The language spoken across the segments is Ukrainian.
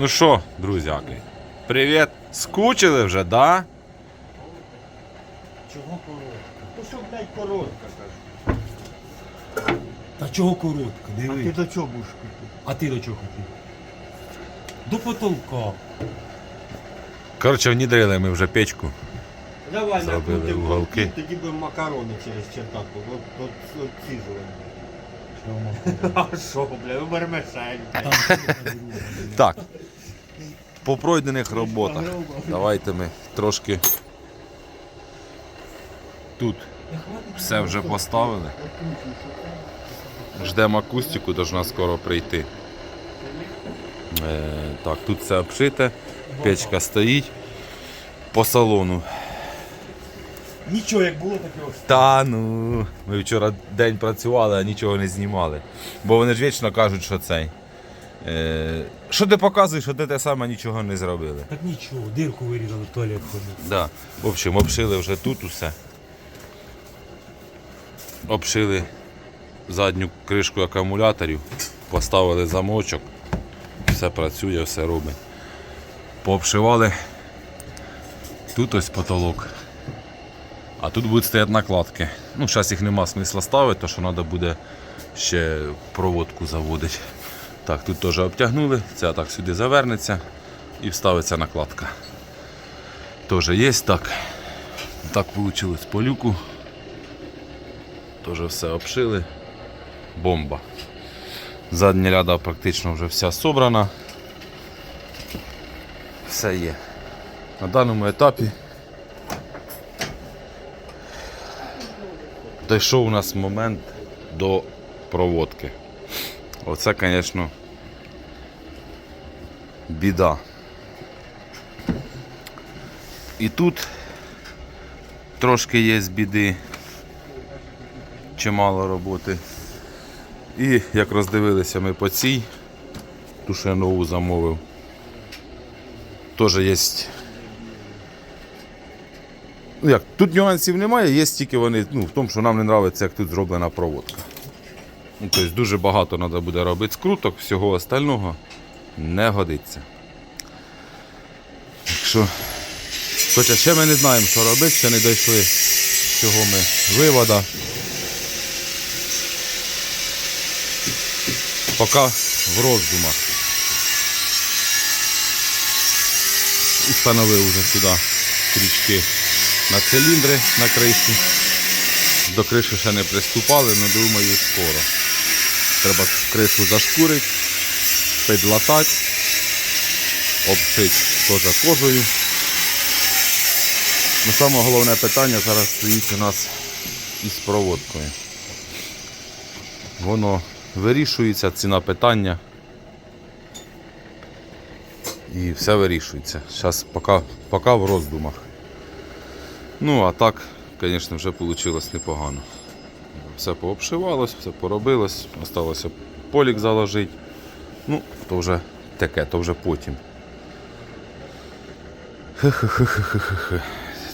Ну що, друзяки, привіт! Скучили вже, да? Чого коротка? Ну що, блядь, коротка, кажу. Та чого коротка? А ти до чого будеш хотіти? А ти до чого хотів? До потолка. Коротше, внідрили ми вже печку. Давай Зробили накрутимо уголки. уголки, тоді будемо макарони через чердаку. От, от, от ці зелені. А що, бля, вермишель. Там Так. По пройдених роботах. Давайте ми трошки тут все вже поставили. Ждемо акустику, должна скоро прийти. Е, так, тут все обшите, печка стоїть по салону. Нічого, як було, так і ось. Та ну, ми вчора день працювали, а нічого не знімали. Бо вони ж вічно кажуть, що цей. Е, що ти показуєш, що ти те саме нічого не зробили. Так нічого, дирку вирізали в туалет ходив. Да. В общем, обшили вже тут усе. Обшили задню кришку акумуляторів, поставили замочок, все працює, все робить. Пообшивали тут ось потолок. А тут будуть стояти накладки. Ну, зараз їх нема смисла ставити, тому що треба буде ще проводку заводити. Так, тут теж обтягнули, це так сюди завернеться і вставиться накладка. Тоже є так. Так вийшло по люку. Тоже все обшили. Бомба. Задня ляда практично вже вся собрана. Все є. На даному етапі дійшов у нас момент до проводки. Оце, звісно, біда. І тут трошки є біди, чимало роботи. І як роздивилися ми по цій, ту що я нову замовив, теж є. Ну як, тут нюансів немає, є тільки вони ну, в тому, що нам не подобається, як тут зроблена проводка. Ну, тобто дуже багато треба буде робити скруток, всього остального не годиться. Так що Хоча ще ми не знаємо, що робити, ще не дійшли цього ми вивода. Поки в роздумах. Установив вже сюди крючки на циліндри на кришу. До криші ще не приступали, але думаю скоро. Треба кришу зашкурити, підлатати, обшити теж кожею. Ну, саме головне питання зараз стоїть у нас із проводкою. Воно вирішується, ціна питання. І все вирішується. Зараз поки, поки в роздумах. Ну, а так, звісно, вже вийшло непогано. Все пообшивалось, все поробилось, осталося полік заложити. Ну, то вже таке, то вже потім.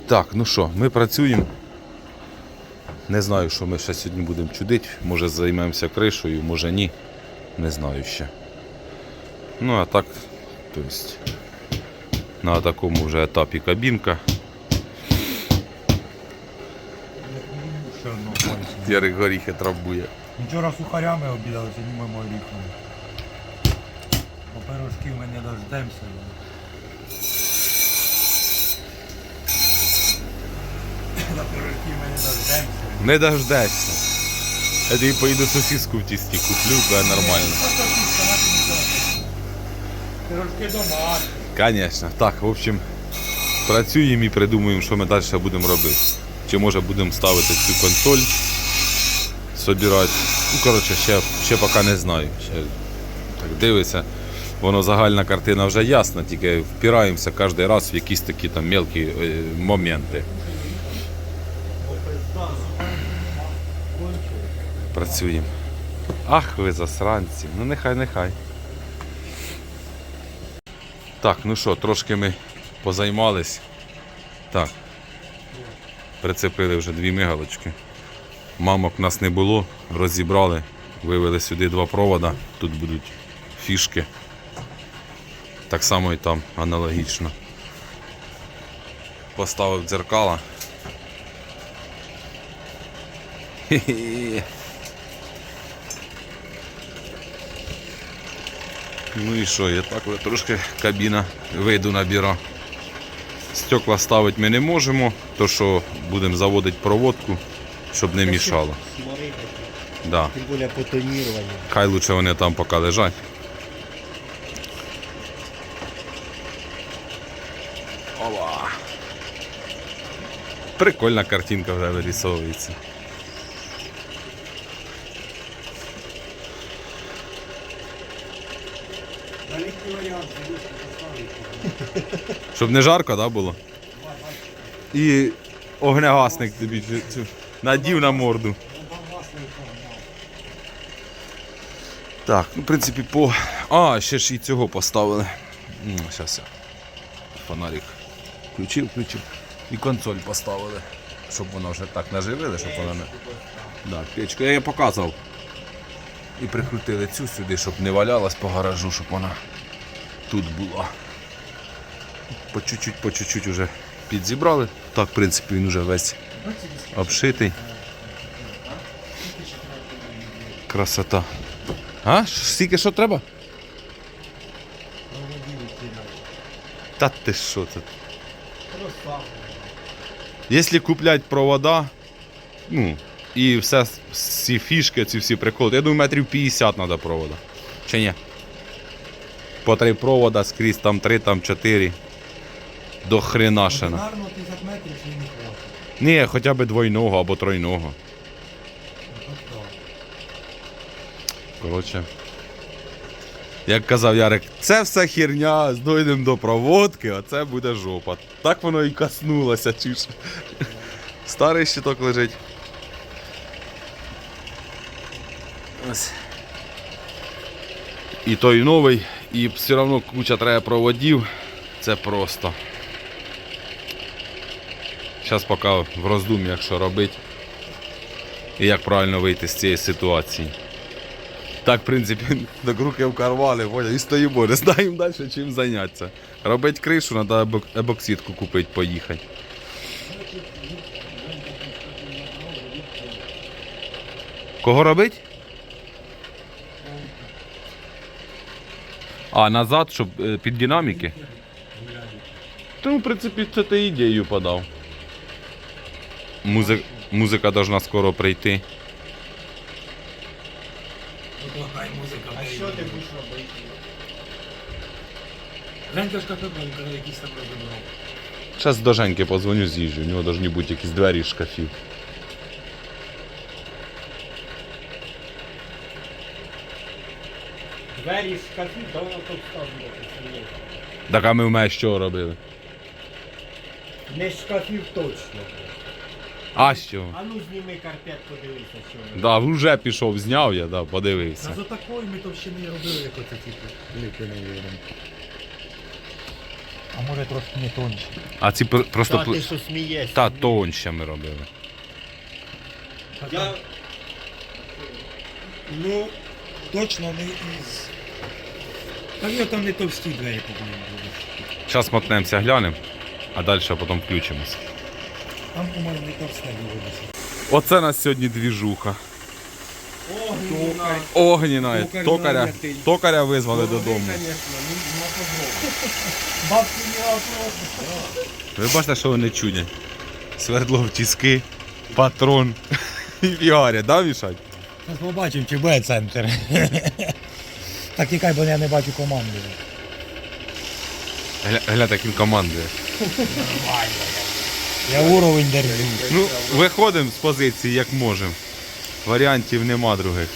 Так, ну що, ми працюємо. Не знаю, що ми ще сьогодні будемо чудити. Може займемося кришою, може ні. Не знаю ще. Ну а так, то есть, на такому вже етапі кабінка. Ярик горіхи травбує. Вчора сухарями обідали, сьогодні ми оріхами. Пирожків ми не дождемося. На пирожків ми не дождемося. Не дождешся. Я тобі поїду сосиску в тісті куплю, буде нормально. Пирожки домашні. Звісно. Так, в общем, працюємо і придумуємо, що ми далі будемо робити. Чи може будемо ставити цю консоль, собирати. Ну, коротше, ще, ще поки не знаю. Ще так дивиться. Воно загальна картина вже ясна, тільки впираємося кожен раз в якісь такі там мелкі е, моменти. Працюємо. Ах, ви засранці. Ну нехай, нехай. Так, ну що, трошки ми позаймались. Так. Прицепили вже дві мигалочки. Мамок нас не було, розібрали, вивели сюди два провода, тут будуть фішки. Так само і там аналогічно. Поставив дзеркала. Ну і що, я так трошки кабіна вийду на бюро. Стекла ставити ми не можемо, то що будемо заводити проводку, щоб не мішало. Да. тим більше по тоніруванню. Хай лучше вони там поки лежать. Прикольна картинка вже поставити. Щоб не жарко, да, було? І огнегасник тобі надів на морду. Так, ну в принципі по. А, ще ж і цього поставили. Зараз я фонарик включив, включив. І консоль поставили. Щоб воно вже так наживили, щоб вона не. Да, печку. Я її показував. І прикрутили цю сюди, щоб не валялась по гаражу, щоб вона тут була. По чуть-чуть, по чуть-чуть вже підзібрали. Так, в принципі, він вже весь обшитий. Красота. А? Скільки що треба? Та ти що тут? Якщо куплять провода, ну, і все, всі фішки, ці всі приколи, я думаю, метрів 50 треба провода. Чи ні? По три провода скрізь, там три, там чотири. До хренашина. Гарно 50 метрів чи не. Ні, хоча б двойного або тройного. Коротше. Як казав Ярик, це все херня, дойдемо до проводки, а це буде жопа. Так воно і коснулося, чуш. Старий щиток лежить. Ось. І той новий, і все одно куча треба проводів. Це просто. Зараз поки в роздум'ях, як що робити і як правильно вийти з цієї ситуації. Так, в принципі, до руки в кармани, поняв, і стоїмо, не знаємо далі чим зайнятися. Робити кришу, треба ебоксидку купити, поїхати. Кого робити? А, назад, щоб е, під динаміки? Тому, в принципі, це ти ідею подав. Музик, музика должна скоро прийти. Викладай музика. А що ти будеш робити? Женька ж кафе, каже, якийсь там розібрав. Зараз до Женьки позвоню з'їжджу, у нього повинні бути якісь двері з шкафів. Двері з шкафів, да воно тут ставлено. Так а ми в мене що робили? Не з шкафів точно. А що? А ну зніми карпет, подивися, що воно. Да, вже пішов, зняв я, да, подивився. Та за такою ми товщини робили, як оце типу. Ліпи не віримо. А може трошки не тонше. А ці пр- просто Та ти що смієшся? та тонше ми робили. Я... Ну, точно не із. Та нього там не товсті двері, по-моєму, будуть. Зараз мотнемося, глянемо, а далі потім включимося. Там, по-моєму, не товсте виводиться. Оце нас сьогодні двіжуха. Огніна. Огніна, Токар токаря, токаря визвали додому. Ну, погроб. Бабки не вопрос. Ви бачите, що вони чудять? Свердло в тіски, патрон і фігаря, да, Мішать? Зараз побачимо, чи буде центр. Так тікай, бо я не бачу команди. Гля, глянь, як він командує. Я уровень держу. Ну, виходимо з позиції як можемо. Варіантів нема других.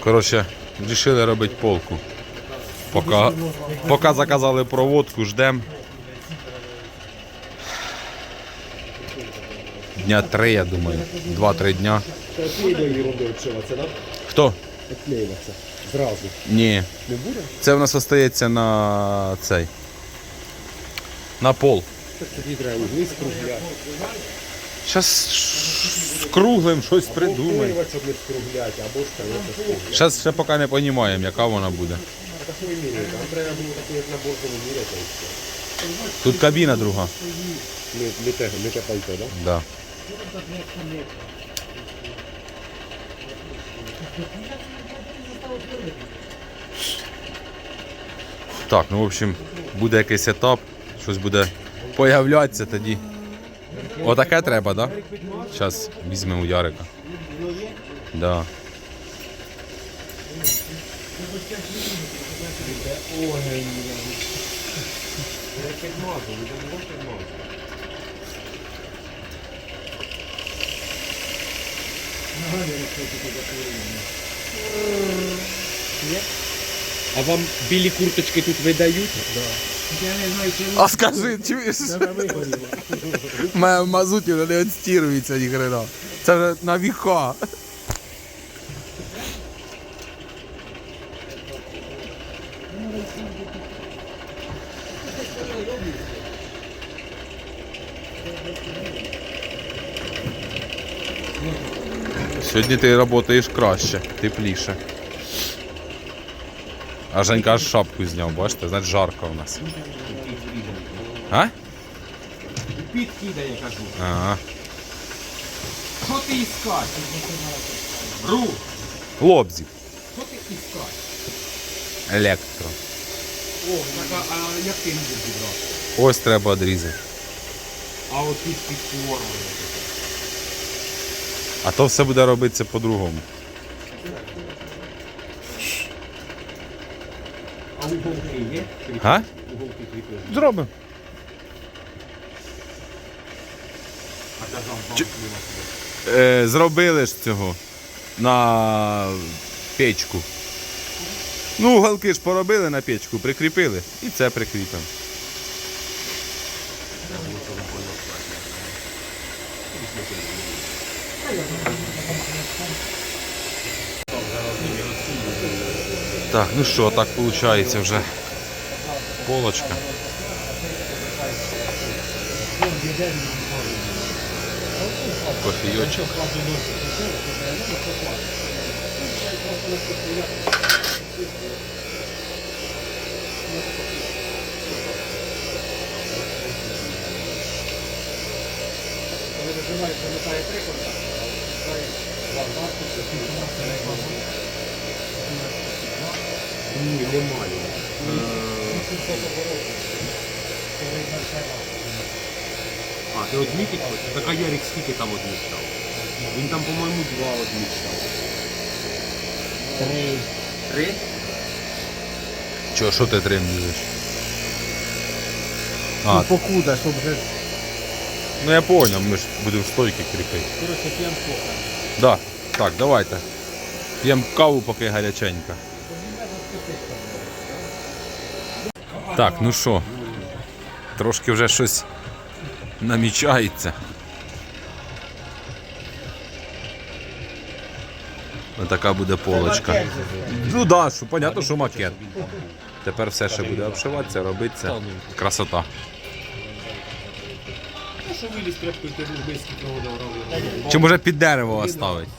Коротше, вирішили робити полку. Поки, поки заказали проводку, ждемо. Дня три, я думаю. Два-три дня. Хто? Клеїться. Зразу. Ні. Не буде? Це в нас остається на цей. На пол. Зараз з круглим щось придумаємо. Зараз ще поки не розуміємо, яка вона буде. Так. Тут кабіна друга. Не, те, пальто, так? Да. Так, ну в общем, буде якийсь етап, щось буде появлятися тоді. Отаке треба, так? Да? Зараз візьмемо Ярика. Да. Я підмазу, не було підмазу. А вам білі курточки тут видають? А скажи, чуєш? Моя мазуті вже не відстірується ні хрена. Це вже на віха. Сьогодні ти працюєш краще, тепліше. А Женька аж шапку зняв, бачите, значить жарко у нас. А? Підкидає, кажу. Ага. Що ти іскаєш? Ру, Лобзик. що ти іскаєш? Електро. О, так, а, як ти її зібрав? Ось треба відрізати. А от під під формою. А то все буде робитися по-другому. А уголки є? А? Уголки кріпили. Зробимо. А казав. Е, зробили ж цього на печку. Ну, уголки ж поробили на печку, прикріпили і це прикріпимо. Так, ну що, так виходить вже полочка. Кофійочок. Ні, немає. А, ти одмітить? Так а Ярик скільки там одмічав? Він там, по-моєму, два одмічав. Три. Три? Чо, що ти трим лізеш? А, покуда, щоб вже... ну я понял, ми ж будемо стойки кріпити. Коротше, п'ям Да, так, давайте. П'ємо каву, поки гаряченька. Так, ну що, трошки вже щось намічається. Ось така буде полочка. Ну да, що, понятно, що макет. Тепер все ще буде обшиватися, робитися. Красота. Що виліз тряпкою, ти рубейський проводив робив. Чи може під дерево оставити?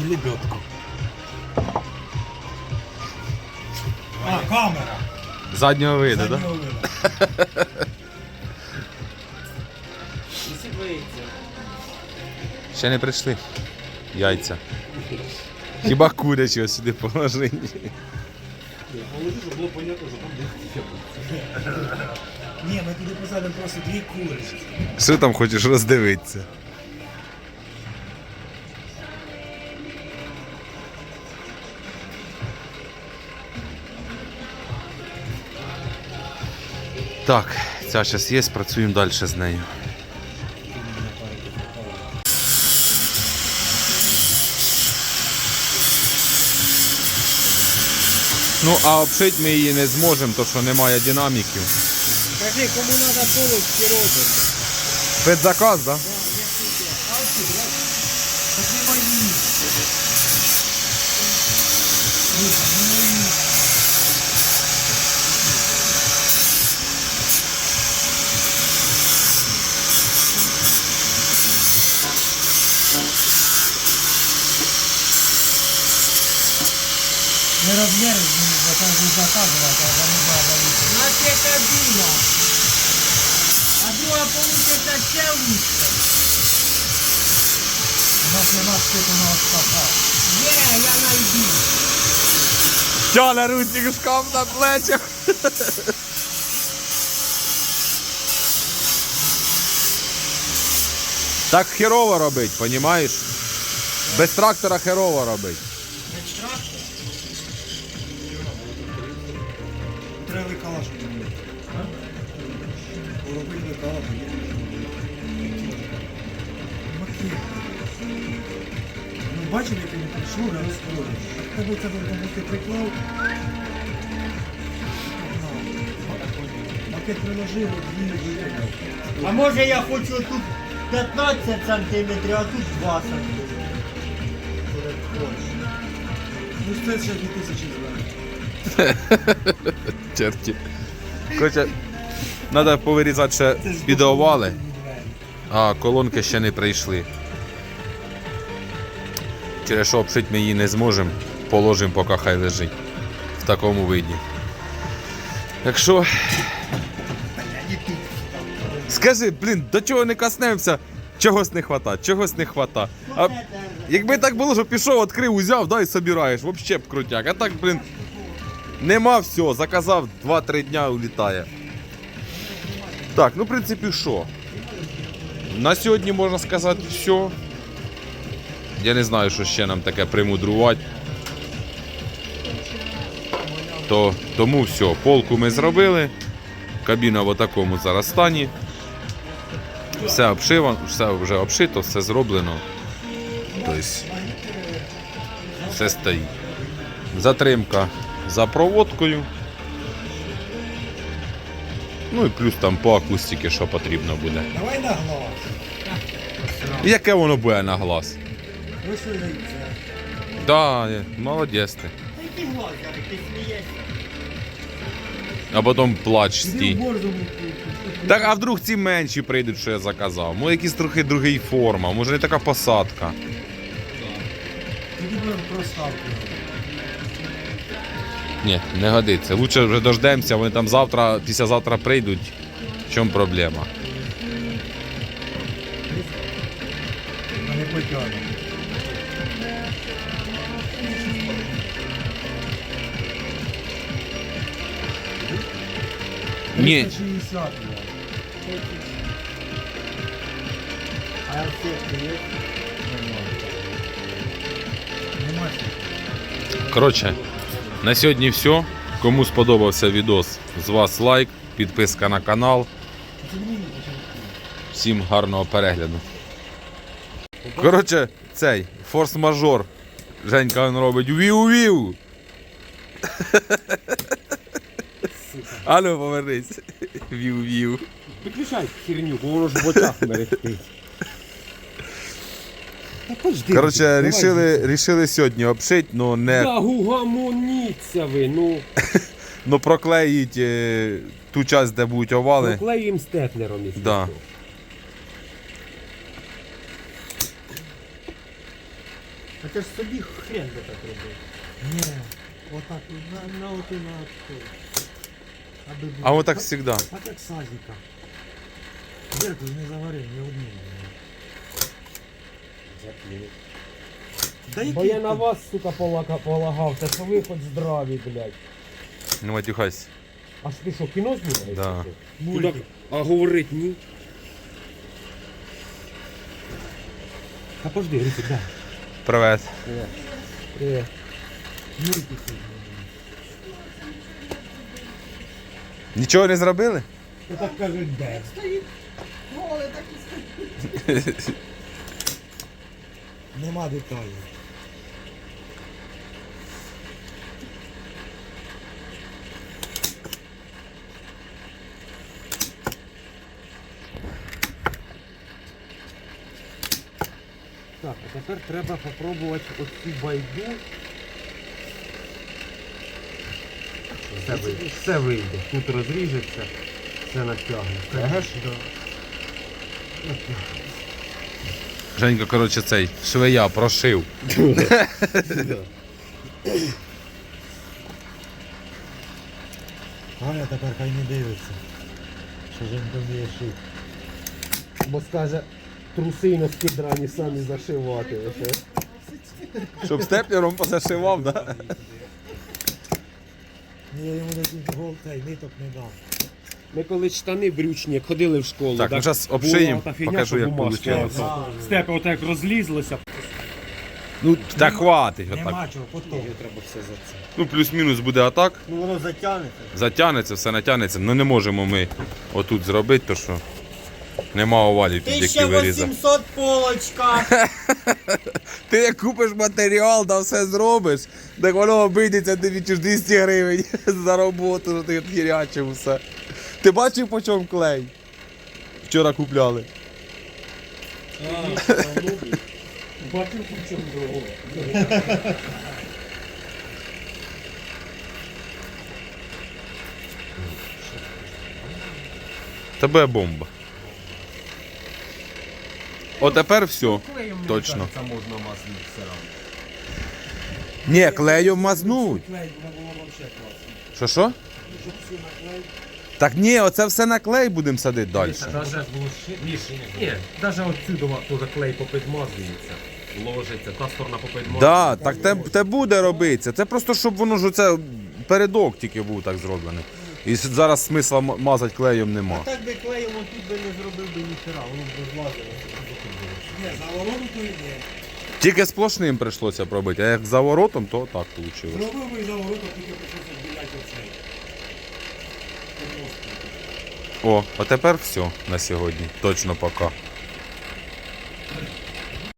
І лебедку. А, камера. Заднього виду, так? Заднього виду. Ще не прийшли. Яйця. Хіба курячого сюди положені. Положи, щоб було понятно, що там десь Ні, ми туди посадимо просто дві кури. Що там хочеш роздивитися? Так, ця зараз є, працюємо далі з нею. Ну, а обшити ми її не зможемо, тому що немає динаміків. Кажи, кому треба полочки робимо. Спецзаказ, да? Не розміри, бо там вже заказувати, а вони бабали. Значить кабіна. А друга получиться ще лучше. У нас нема спитаного шкафа. Є, я найду. Тяне ручник шкаф на плечах. Так херово робить, понімаєш? Без трактора херово робить. Ну бачив, як він прийшов, я розкрою. Тебе це ти приклав. Макет приложив, дві виявив. А може я хочу тут 15 сантиметрів, а тут 2 сантиметри. Ну це ще 2000 зверху. Черті. Короче, треба повирізати ще підовали, а колонки ще не прийшли. Через що обшити ми її не зможемо, положимо, поки хай лежить в такому виді. Якщо. Скажи, блін, до чого не коснемося, чогось не хвата, чогось не хвата. А якби так було, що пішов, відкрив, узяв, да, і собираєш, взагалі б крутяк. А так, блін, Нема все, заказав 2-3 дня улітає. Так, ну в принципі що? На сьогодні можна сказати все. Я не знаю, що ще нам таке примудрувати. То, тому все, полку ми зробили. Кабіна в такому зараз стані. Все обшивано, все вже обшито, все зроблено. Тобто, все стоїть. Затримка за проводкою. Ну і плюс там по акустиці, що потрібно буде. Давай на глаз. Яке воно буде на глаз? Веселиться. Да, є, молодець ти. Та який глаз, Ярик, ти смієшся. А потім плач Іди в стій. борзу. Так, а вдруг ці менші прийдуть, що я заказав? Може якісь трохи другий форма, може не така посадка. Тоді будемо проставку. Ні, не годиться. Лучше вже дождемося, вони там завтра, післязавтра прийдуть. В чому проблема? Ні. 360 було. А сетки є? Нема Коротше, на сьогодні все. Кому сподобався відос, з вас лайк, підписка на канал. Всім гарного перегляду. Коротше, цей форс-мажор. Женька він робить віу-віу. Алло, повернись. Віу-віу. Виключай херню, бо воно ж в очах мерехтить. Та пожди. Коротше, давай. рішили, рішили сьогодні обшити, но не Да гугамоніться ви, ну. но проклеїть е, ту часть, де будуть овали. Поклеїм степлером, якщо Да. що. А це ж собі хрен би так робив. Ні. Отак, на, на оту, на оту. Аби було. А вот так завжди. Так як садика. Дірку ж не заварив, ні. Да Бо я на вас, сука, полага- полагався, що ви хоч здраві, блядь. Не матюхайся. А ж ти що, кіно знімаєш? Да. що? Ну так, А говорить ні. Та пожди, Русик, да. Привет. Привет. Мультик. Нічого не зробили? Ти так кажуть, де? нема деталі. Так, а тепер треба спробувати оцю байду. Все вийде. Все вийде. Тут розріжеться, все натягнеться. Ага. Да. Женька, коротше, цей швея прошив. Галя тепер хай не дивиться. Що Женька вміє шити. Бо скаже, труси і носки драні самі зашивати. лише. Щоб степлером позашивав, да? Ні, я йому такий гол цей ниток не дам. Ми коли штани брючні, як ходили в школу. Так, ну щас була обшиємо, та фігня, покажу, що як получилось. оце. Степи отак розлізлися. Ну, так хватить. Отак. Нема чого, потім. Треба все за це. Ну, плюс-мінус буде атак. Ну воно затягнеться. Затягнеться, все натягнеться. Ну не можемо ми отут зробити, то що нема овалів, під які вирізати. 1800 полочка. Ти як купиш матеріал, да все зробиш, так воно обійдеться тобі чи 200 гривень за роботу, що ти хірячив все. Ти бачив по чому клей? Вчора купляли. Бачив, в чому другого. Тебе бомба. От тепер все. Точно. кажеться, можна маслити все одно. Ні, клеєм мазнуть. Клей, воно було взагалі класно. Що що? Щоб всі наклей. Так ні, оце все на клей будемо садити далі. Даже Ні, даже отсюда теж клей попідмазується. Ложиться, та сторона попідмазується. Да, так те, те буде робитися. Це просто щоб воно ж оце передок тільки був так зроблений. І зараз смисла мазати клеєм нема. Так би клеєм отут би не зробив би ніхера, воно б злазило. Ні, за ворону то йде. Тільки сплошним прийшлося пробити, а як за воротом, то так вийшло. Зробив би і за воротом, тільки прийшлося О, а тепер все на сьогодні. Точно пока.